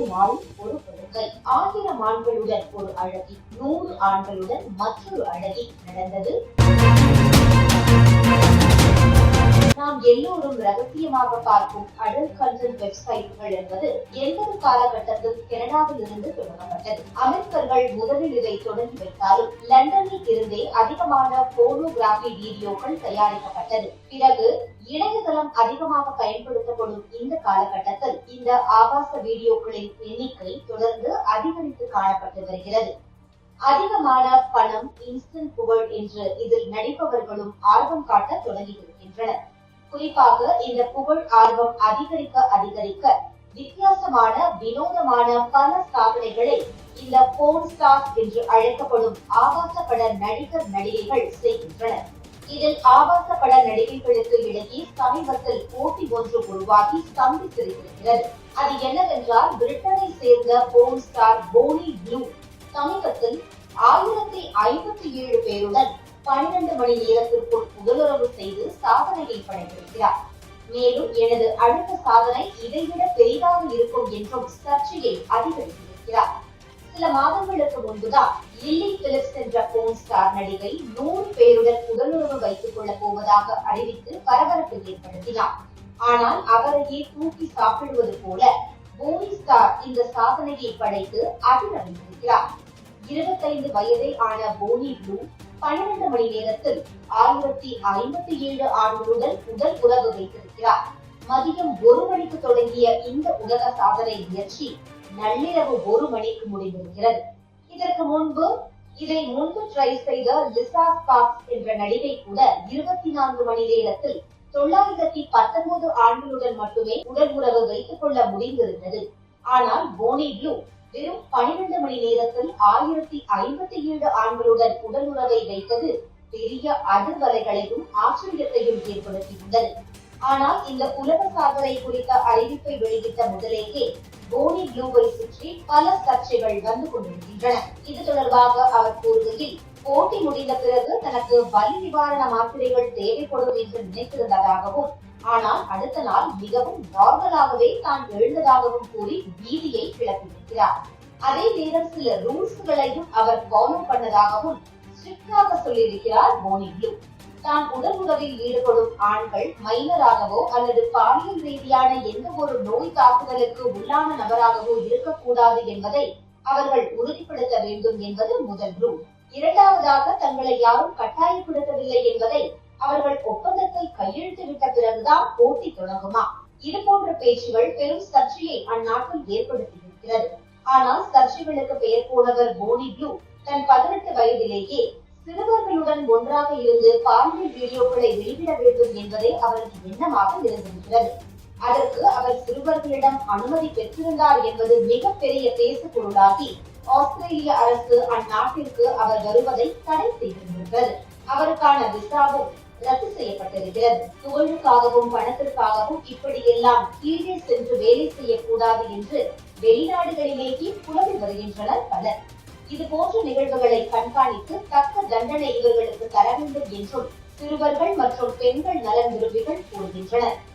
ஒரு ஒரு ஆயிரம் ஆண்களுடன் ஒரு அழகி நூறு ஆண்களுடன் மற்றொரு அழகி நடந்தது. நாம் எல்லோரும் ரகசியமாக பார்க்கும் அடல் கண்டென்ட் வெப்சைட்டுகள் என்பது எண்பது காலகட்டத்தில் கனடாவில் இருந்து தொடங்கப்பட்டது? அமெரிக்கர்கள் முதலில் இதை தொடங்கி வைத்தாலும் லண்டனில் இருந்தே அதிகமான போனோகிராபி வீடியோக்கள் தயாரிக்கப்பட்டது. பிறகு இணையதளம் அதிகமாக பயன்படுத்தப்படும் இந்த காலகட்டத்தில் இந்த ஆபாச வீடியோக்களின் எண்ணிக்கை தொடர்ந்து அதிகரித்து காணப்பட்டு வருகிறது. அதிகமான பணம் இன்ஸ்டன்ட் புகழ் என்று இதில் நடிப்பவர்களும் ஆர்வம் காட்ட தொடங்கி இருக்கின்றனர் குறிப்பாக இந்த புகழ் ஆர்வம் அதிகரிக்க அதிகரிக்க வித்தியாசமான வினோதமான பல சாதனைகளை இந்த போன் ஸ்டார்ஸ் என்று அழைக்கப்படும் ஆபாச பட நடிகர் நடிகைகள் செய்கின்றனர் இதில் ஆபாச பட நடிகைகளுக்கு இடையே சமீபத்தில் போட்டி ஒன்று உருவாகி சந்தித்திருக்கிறது. அது என்னவென்றால் பிரிட்டனை சேர்ந்த போன் ஸ்டார் போனி ப்ளூ சமீபத்தில் ஆயிரத்தி ஐம்பத்தி ஏழு பேருடன் பன்னிரண்டு மணி நேரத்திற்குள் உடலுறவு செய்து சாதனையை படைத்திருக்கிறார். மேலும் எனது அடுத்த சாதனை இதைவிட பெரிதாக இருக்கும் என்றும் சர்ச்சையை அதிகரித்திருக்கிறார். சில மாதங்களுக்கு முன்புதான் லில்லி பிலிப்ஸ் என்ற போன் ஸ்டார் நடிகை நூறு பேருடன் உடலுறவு வைத்துக் கொள்ளப் போவதாக அறிவித்து பரபரப்பு ஏற்படுத்தினார். ஆனால் அவரையே தூக்கி சாப்பிடுவது போல போனி ஸ்டார் இந்த சாதனையை படைத்து அதிரவித்திருக்கிறார் இருபத்தைந்து வயதை ஆன போனி ப்ளூ பன்னிரண்டு மணி நேரத்தில் ஆயிரத்தி ஐம்பத்தி ஏழு ஆண்டுகளுடன் உடல் உறவு வைத்திருக்கிறார். மதியம் ஒரு மணிக்கு தொடங்கிய இந்த உலக சாதனை முயற்சி நள்ளிரவு ஒரு மணிக்கு முடிந்திருக்கிறது. இதற்கு முன்பு இதை முன்பு ட்ரை செய்த லிசா ஸ்பாக்ஸ் என்ற நடிகை கூட இருபத்தி நான்கு மணி நேரத்தில் தொள்ளாயிரத்தி பத்தொன்பது ஆண்டுகளுடன் மட்டுமே உடல் உறவு வைத்துக் கொள்ள முடிந்திருந்தது. ஆனால் போனி ப்ளூ வெறும் பனிரெண்டு மணி நேரத்தில் ஆயிரத்தி ஐம்பத்தி ஏழு ஆண்களுடன் உடல் உறவை வைத்தது பெரிய அதிர்வலைகளையும் ஆச்சரியத்தையும் ஏற்படுத்தியுள்ளது. ஆனால் இந்த உலக சாதனை குறித்த அறிவிப்பை வெளியிட்ட முதலேயே போனி ப்ளூவை சுற்றி பல சர்ச்சைகள் வந்து கொண்டிருக்கின்றன. இது தொடர்பாக அவர் கூறுகையில் போட்டி முடிந்த பிறகு தனக்கு வலி நிவாரண மாத்திரைகள் தேவைப்படும் என்று நினைத்திருந்ததாகவும் ஆனால் அடுத்த நாள் மிகவும் நார்மலாகவே தான் எழுந்ததாகவும் கூறி பீதியை கிளப்பியிருக்கிறார். அதே நேரம் சில ரூல்ஸ்களையும் அவர் ஃபாலோ பண்ணதாகவும் ஸ்ட்ரிக்டாக சொல்லியிருக்கிறார் போனி தான் உடல் உறவில் ஈடுபடும் ஆண்கள் மைனராகவோ அல்லது பாலியல் ரீதியான எந்த ஒரு நோய் தாக்குதலுக்கு உள்ளான நபராகவோ இருக்கக்கூடாது என்பதை அவர்கள் உறுதிப்படுத்த வேண்டும் என்பது முதல் ரூல் இரண்டாவதாக தங்களை யாரும் கட்டாயப்படுத்தவில்லை என்பதை அவர்கள் ஒப்பந்தத்தை கையெழுத்து விட்ட பிறகுதான் போட்டி தொடங்குமா? இது போன்ற பேச்சுகள் பெரும் சர்ச்சையை அந்நாட்டில் ஏற்படுத்தியிருக்கிறது. ஆனால் சர்ச்சைகளுக்கு பெயர் போனவர் போனி ப்ளூ தன் பதினெட்டு வயதிலேயே சிறுவர்களுடன் ஒன்றாக இருந்து பாலியல் வீடியோக்களை வெளியிட வேண்டும் என்பதே அவரது எண்ணமாக இருந்திருக்கிறது. அதற்கு அவர் சிறுவர்களிடம் அனுமதி பெற்றிருந்தார் என்பது மிகப்பெரிய பேசு பொருளாகி ஆஸ்திரேலிய அரசு அந்நாட்டிற்கு அவர் வருவதை தடை செய்திருந்தது அவருக்கான விசாவும் ரத்து செய்யப்பட்டிருக்கிறது. புகழுக்காகவும் பணத்திற்காகவும் இப்படியெல்லாம் கீழே சென்று வேலை செய்யக்கூடாது என்று வெளிநாடுகளிலேயே புலவி வருகின்றனர் பலர். இது போன்ற நிகழ்வுகளை கண்காணித்து தக்க தண்டனை இவர்களுக்கு தர வேண்டும் என்றும் சிறுவர்கள் மற்றும் பெண்கள் நலன் விரும்பிகள் கூறுகின்றனர்.